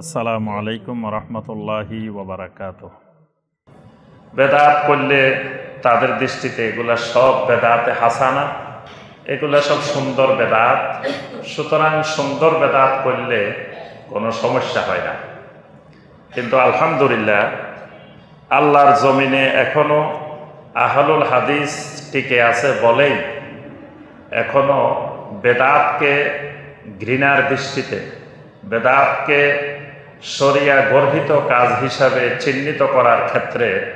আসসালামু আলাইকুম রহমতুল্লাহি ওবরাকাত। বেদাত করলে তাদের দৃষ্টিতে এগুলা সব বেদাতে হাসানা, এগুলা সব সুন্দর বেদাত। সুতরাং সুন্দর বেদাত করলে কোনো সমস্যা হয় না। কিন্তু আলহামদুলিল্লাহ, আল্লাহর জমিনে এখনও আহলুল হাদিস টিকে আছে বলেই এখনও বেদাতকে ঘৃণার দৃষ্টিতে, বেদাতকে শরিয়া গর্ভিত কাজ হিসাবে চিহ্নিত করার ক্ষেত্রে,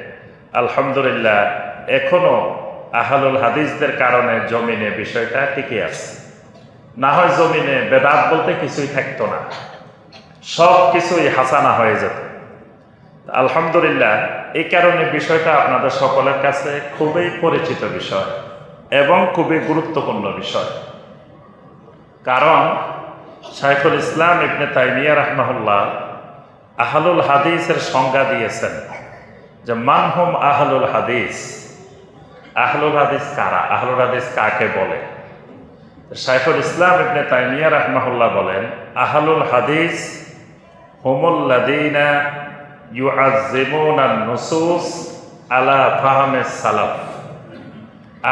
আলহামদুলিল্লাহ, এখনও আহলুল হাদিসদের কারণে জমিনে বিষয়টা টিকে আছে। না হয় জমিনে বেদাত বলতে কিছুই থাকতো না। সব কিছুই হাসানা হয়ে যেত। আলহামদুলিল্লাহ এই কারণে বিষয়টা আপনাদের সকলের কাছে খুবই পরিচিত বিষয় এবং খুবই গুরুত্বপূর্ণ বিষয়। কারণ, শাইখুল ইসলাম ইবনে তাইমিয়া রহমাহুল্লাহ আহলুল হাদিসের সংজ্ঞা দিয়েছেন যে মানহুম আহলুল হাদিস? আহলুল হাদিস কারা? আহলুল হাদিস কাকে বলে? শাইখুল ইসলাম ইবনে তাইমিয়া রহমাহুল্লাহ বলেন, আহলুল হাদিস হুমুল্লাদিনা ইউআজিমুনা নুসুস আলা ফাহামে সালাফ।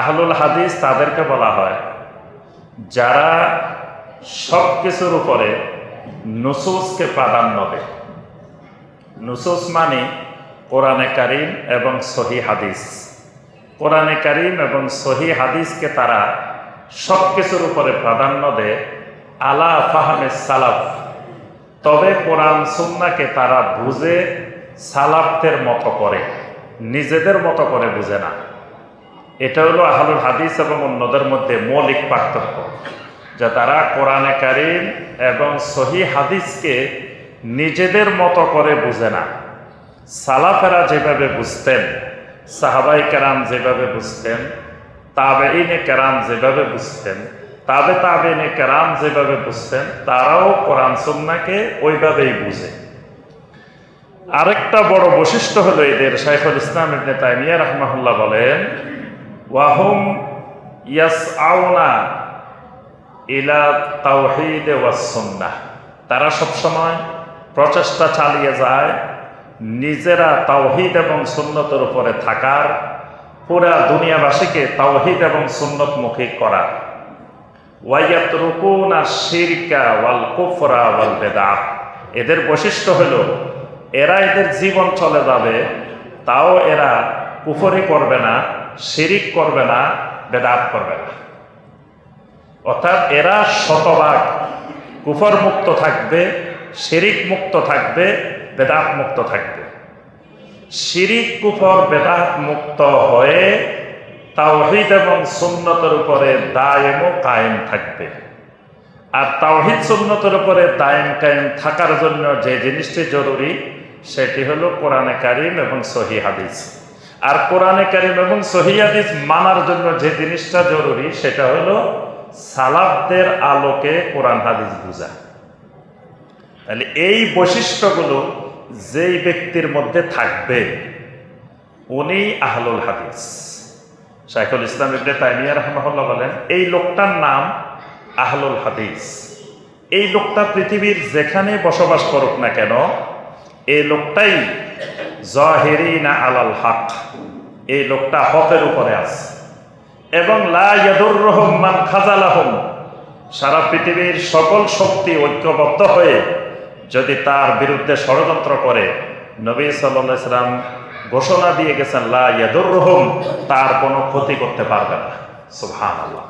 আহলুল হাদিস তাদেরকে বলা হয়, যারা সব কিছুর উপরে নুসুসকে প্রাধান্য দেয়। নুসুস মানে কোরআনে কারিম এবং সহি হাদিস। কোরআনে কারিম এবং সহি হাদিসকে তারা সব কিছুর উপরে প্রাধান্য দেয়, আলা ফাহামে সালাফ। তবে কোরআন সুন্নাকে তারা বুঝে সালাফদের মতো করে, নিজেদের মতো করে বুঝে না। এটা হলো আহলুল হাদিস এবং অন্যদের মধ্যে মৌলিক পার্থক্য, যে তারা কোরআনে কারিম এবং সহি হাদিসকে নিজেদের মতো করে বুঝে না। সালাফেরা যেভাবে বুঝতেন, সাহাবাই কেরাম যেভাবে বুঝতেন তাবে ইনে কেরাম যেভাবে বুঝতেন, তাবে তাবে ইনে কেরাম যেভাবে বুঝতেন, তারাও কোরআন সুন্নাকে ওইভাবেই বুঝে। আরেকটা বড় বৈশিষ্ট্য হলো এদের, শাইখুল ইসলাম ইবনে তাইমিয়া রহমাহুল্লাহ বলেন, ওয়াহুম ইয়াস আউনা ইলা তাওহিদ ওয়াসুন্নাহ তারা সবসময় প্রচেষ্টা চালিয়ে যায়। নিজেরা তাওহিদ এবং সুন্নতের উপরে থাকার, পুরা দুনিয়াবাসীকে তাওহিদ এবং সুন্নতমুখী করার। ওয়াইয়াত রুকুনা শিরকা ওয়াল কুফরা ওয়াল বেদাত এদের বৈশিষ্ট্য হলো, এরা এদের জীবন চলে যাবে, তাও এরা কুফরি করবে না, শিরিক করবে না বেদাত করবে না। অর্থাৎ এরা শতভাগ কুফর মুক্ত থাকবে শিরিক মুক্ত থাকবে, বেদাত মুক্ত থাকবে। শিরিক কুফর, বেদাত মুক্ত হয়ে তাওহিদ এবং সুন্নতের উপরে দায়েম ও কায়েম থাকবে। আর তাওহিদ, সুন্নতের উপরে দায়েম কায়েম থাকার জন্য যে জিনিসটি জরুরি, সেটি হলো কোরআনে কারিম এবং সহি হাদিস। আর কোরআনে কারিম এবং সহি হাদিস মানার জন্য যে জিনিসটা জরুরি, সেটা হলো সালাবদের আলোকে কোরআন হাদিস বুঝা। তাহলে এই বৈশিষ্ট্যগুলো যেই ব্যক্তির মধ্যে থাকবে উনি আহলুল হাদিস। শাইখুল ইসলাম ইবনে তাইমিয়া রহমাহুল্লাহ বলেন, এই লোকটার নাম আহলুল হাদিস। এই লোকটা পৃথিবীর যেখানে বসবাস করুক না কেন, এই লোকটাই জহেরিনা আলাল হক। এই লোকটা হকের উপরে আছে। এবং লাদুর রহমান খাজালাহম। সারা পৃথিবীর সকল শক্তি ঐক্যবদ্ধ হয়ে যদি তার বিরুদ্ধে ষড়যন্ত্র করে, নবী সাল্লা ইসলাম ঘোষণা দিয়ে গেছেন, লা ইয়াদুর রহম তার কোনো ক্ষতি করতে পারবে না। সুহান আল্লাহ